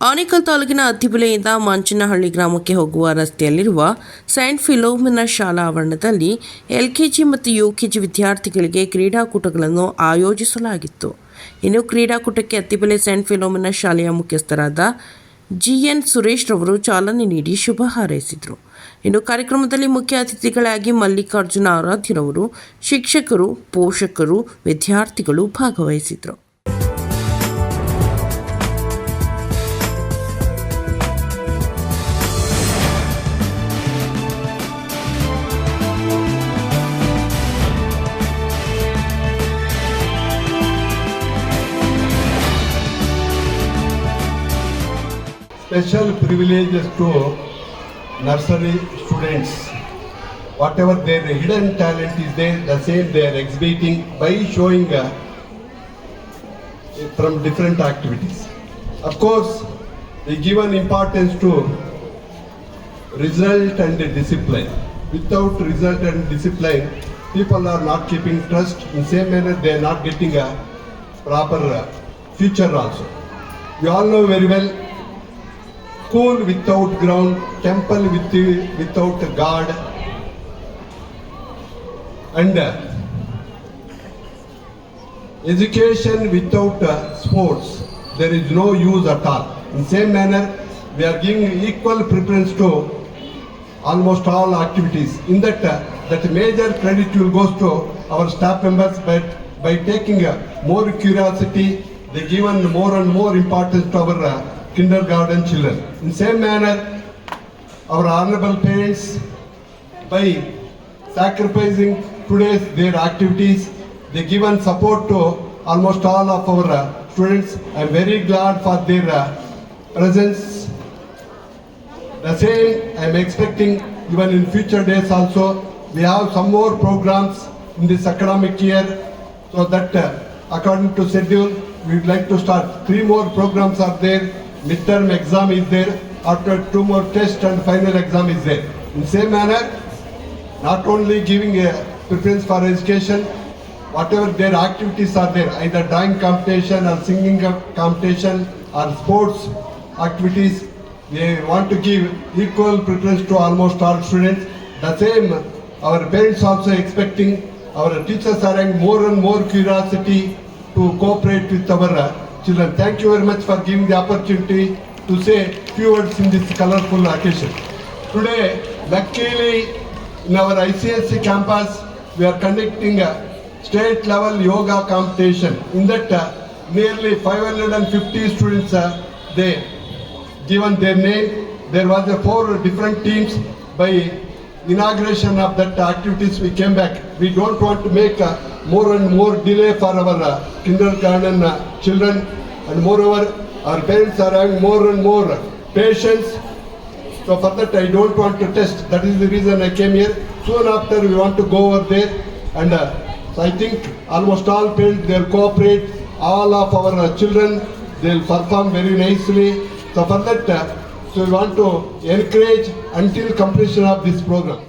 ಆನೇಕಲ್ ತಾಲೂಕಿನ ಅತ್ತಿಬೆಲೆಯಿಂದ ಮಂಚನಹಳ್ಳಿ ಗ್ರಾಮಕ್ಕೆ ಹೋಗುವ ರಸ್ತೆಯಲ್ಲಿರುವ ಸೈಂಟ್ ಫಿಲೋಮಿನ ಶಾಲಾ ಆವರಣದಲ್ಲಿ ಎಲ್ಕೆಜಿ ಮತ್ತು ಯುಕೆಜಿ ವಿದ್ಯಾರ್ಥಿಗಳಿಗೆ ಕ್ರೀಡಾಕೂಟಗಳನ್ನು ಆಯೋಜಿಸಲಾಗಿತ್ತು. ಇನ್ನು ಕ್ರೀಡಾಕೂಟಕ್ಕೆ ಅತ್ತಿಬೆಲೆ ಸೈಂಟ್ ಫಿಲೋಮಿನ ಶಾಲೆಯ ಮುಖ್ಯಸ್ಥರಾದ ಜಿಎನ್ ಸುರೇಶ್ ರವರು ಚಾಲನೆ ನೀಡಿ ಶುಭ ಹಾರೈಸಿದರು. ಇನ್ನು ಕಾರ್ಯಕ್ರಮದಲ್ಲಿ ಮುಖ್ಯ ಅತಿಥಿಗಳಾಗಿ ಮಲ್ಲಿಕಾರ್ಜುನ ಆರಾಧ್ಯರವರು, ಶಿಕ್ಷಕರು, ಪೋಷಕರು, ವಿದ್ಯಾರ್ಥಿಗಳು ಭಾಗವಹಿಸಿದರು special privileges to nursery students. Whatever their hidden talent is there, the same they are exhibiting by showing uh, from different activities. Of course, they given importance to result and discipline. Without result and discipline, people are not keeping trust. In same manner, they are not getting a proper uh, future also. You all know very well school without ground, temple with, without God, and uh, education without uh, sports, there is no use at all. In same manner, we are giving equal preference to almost all activities. In that, uh, that major credit will goes to our staff members, but by taking more curiosity, they given more and more importance to our kindergarten children. In same manner, our honorable parents, by sacrificing today's their activities, they given support to almost all of our uh, students. I am very glad for their uh, presence the same I am expecting even in future days also. We have some more programs in this academic year so that uh, according to schedule we would like to start. Three more programs are there. Midterm exam is there. After two more tests and final exam is there. In same manner, not only giving a preference for education, whatever their activities are there, either drawing competition or singing competition or sports activities, they want to give equal preference to almost all students. The same, our parents also expecting, our teachers are having more and more curiosity to cooperate with our children. Thank you very much for giving the opportunity to say few words in this colorful occasion. Today, luckily, in our ICSC campus, we are conducting a state level yoga competition. In that, uh, nearly 550 students, uh, they given their name. There was a four different teams. By inauguration of that activities, we came back. We don't want to make uh, more and more delay for our uh, kindergarten uh, children, and moreover, our parents are having more and more patience. So for that, I don't want to test. That is the reason I came here. Soon after, we want to go over there, and uh, so I think almost all parents they'll cooperate. All of our uh, children they'll perform very nicely. So for that, uh, so we want to encourage until completion of this program.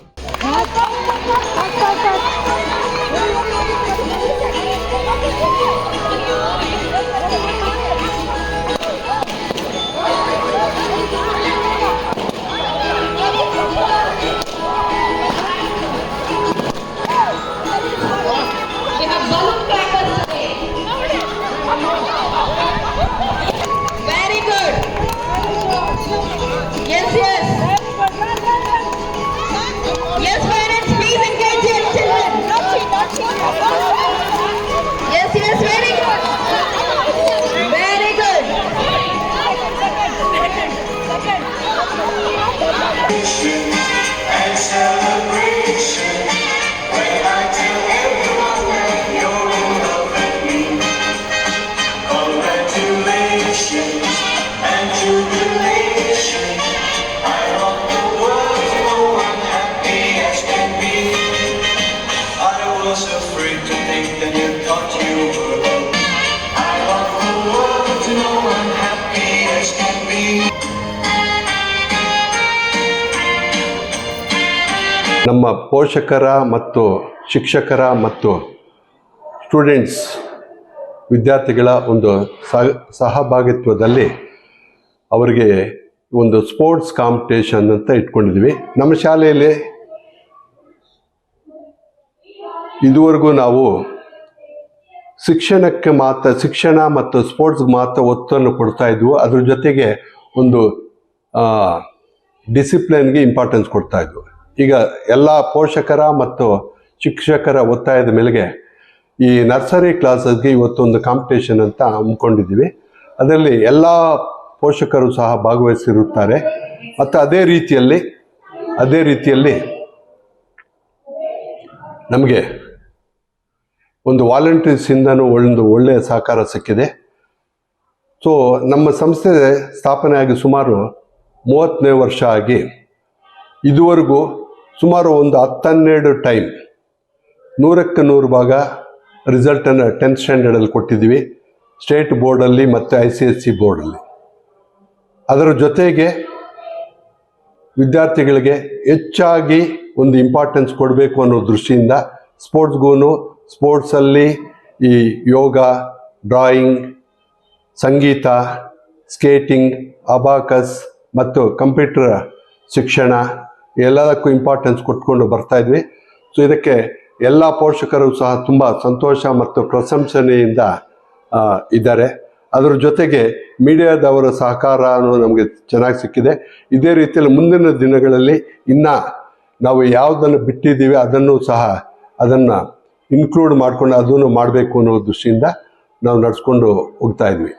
ನಮ್ಮ ಪೋಷಕರ ಮತ್ತು ಶಿಕ್ಷಕರ ಮತ್ತು students, ವಿದ್ಯಾರ್ಥಿಗಳ ಒಂದು ಸಹ, ಸಹಭಾಗಿತ್ವದಲ್ಲಿ ಅವರಿಗೆ ಒಂದು ಸ್ಪೋರ್ಟ್ಸ್ ಕಾಂಪಿಟೇಷನ್ ಅಂತ ಇಟ್ಕೊಂಡಿದ್ವಿ ನಮ್ಮ ಶಾಲೆಯಲ್ಲಿ ಇದುವರೆಗೂ ನಾವು ಶಿಕ್ಷಣಕ್ಕೆ ಮಾತ್ರ, ಶಿಕ್ಷಣ ಮತ್ತು ಸ್ಪೋರ್ಟ್ಸ್ಗೆ ಮಾತ್ರ ಒತ್ತನ್ನು ಕೊಡ್ತಾ ಇದ್ವು. ಅದ್ರ ಜೊತೆಗೆ ಒಂದು ಡಿಸಿಪ್ಲಿನ್ಗೆ ಇಂಪಾರ್ಟೆನ್ಸ್ ಕೊಡ್ತಾ ಇದ್ವು. ಈಗ ಎಲ್ಲ ಪೋಷಕರ ಮತ್ತು ಶಿಕ್ಷಕರ ಒತ್ತಾಯದ ಮೇಲೆಗೆ ಈ ನರ್ಸರಿ ಕ್ಲಾಸಸ್ಗೆ ಇವತ್ತೊಂದು ಕಾಂಪಿಟೇಷನ್ ಅಂತ ಹಮ್ಮಿಕೊಂಡಿದ್ದೀವಿ. ಅದರಲ್ಲಿ ಎಲ್ಲ ಪೋಷಕರು ಸಹ ಭಾಗವಹಿಸಿರುತ್ತಾರೆ. ಮತ್ತು ಅದೇ ರೀತಿಯಲ್ಲಿ ಅದೇ ರೀತಿಯಲ್ಲಿ ನಮಗೆ ಒಂದು ವಾಲಂಟೀರ್ಸಿಂದನೂ ಒಂದು ಒಳ್ಳೆಯ ಸಹಕಾರ ಸಿಕ್ಕಿದೆ. ಸೊ ನಮ್ಮ ಸಂಸ್ಥೆ ಸ್ಥಾಪನೆಯಾಗಿ ಸುಮಾರು ಮೂವತ್ತನೇ ವರ್ಷ ಆಗಿ ಇದುವರೆಗೂ ಸುಮಾರು ಒಂದು ಹತ್ತನ್ನೆರಡು ಟೈಮ್ ನೂರಕ್ಕೆ ನೂರು ಭಾಗ ರಿಸಲ್ಟನ್ನು ಟೆಂತ್ ಸ್ಟ್ಯಾಂಡರ್ಡಲ್ಲಿ ಕೊಟ್ಟಿದ್ದೀವಿ. ಸ್ಟೇಟ್ ಬೋರ್ಡಲ್ಲಿ ಮತ್ತು ಐ ಸಿ ಎಸ್ ಸಿ ಬೋರ್ಡಲ್ಲಿ. ಅದರ ಜೊತೆಗೆ ವಿದ್ಯಾರ್ಥಿಗಳಿಗೆ ಹೆಚ್ಚಾಗಿ ಒಂದು ಇಂಪಾರ್ಟೆನ್ಸ್ ಕೊಡಬೇಕು ಅನ್ನೋ ದೃಷ್ಟಿಯಿಂದ ಸ್ಪೋರ್ಟ್ಸ್ಗೂ ಸ್ಪೋರ್ಟ್ಸಲ್ಲಿ ಈ ಯೋಗ, ಡ್ರಾಯಿಂಗ್, ಸಂಗೀತ, ಸ್ಕೇಟಿಂಗ್, ಅಬಾಕಸ್ ಮತ್ತು ಕಂಪ್ಯೂಟರ್ ಶಿಕ್ಷಣ ಎಲ್ಲದಕ್ಕೂ ಇಂಪಾರ್ಟೆನ್ಸ್ ಕೊಟ್ಕೊಂಡು ಬರ್ತಾ ಇದ್ವಿ. ಸೊ ಇದಕ್ಕೆ ಎಲ್ಲ ಪೋಷಕರು ಸಹ ತುಂಬ ಸಂತೋಷ ಮತ್ತು ಪ್ರಶಂಸನೆಯಿಂದ ಇದ್ದಾರೆ. ಅದರ ಜೊತೆಗೆ ಮೀಡಿಯಾದವರ ಸಹಕಾರನೂ ನಮಗೆ ಚೆನ್ನಾಗಿ ಸಿಕ್ಕಿದೆ. ಇದೇ ರೀತಿಯಲ್ಲಿ ಮುಂದಿನ ದಿನಗಳಲ್ಲಿ ಇನ್ನು ನಾವು ಯಾವುದನ್ನು ಬಿಟ್ಟಿದ್ದೀವಿ ಅದನ್ನು ಸಹ ಅದನ್ನು ಇನ್ಕ್ಲೂಡ್ ಮಾಡ್ಕೊಂಡು ಅದನ್ನು ಮಾಡಬೇಕು ಅನ್ನೋ ದೃಷ್ಟಿಯಿಂದ ನಾವು ನಡೆಸ್ಕೊಂಡು ಹೋಗ್ತಾ ಇದ್ವಿ.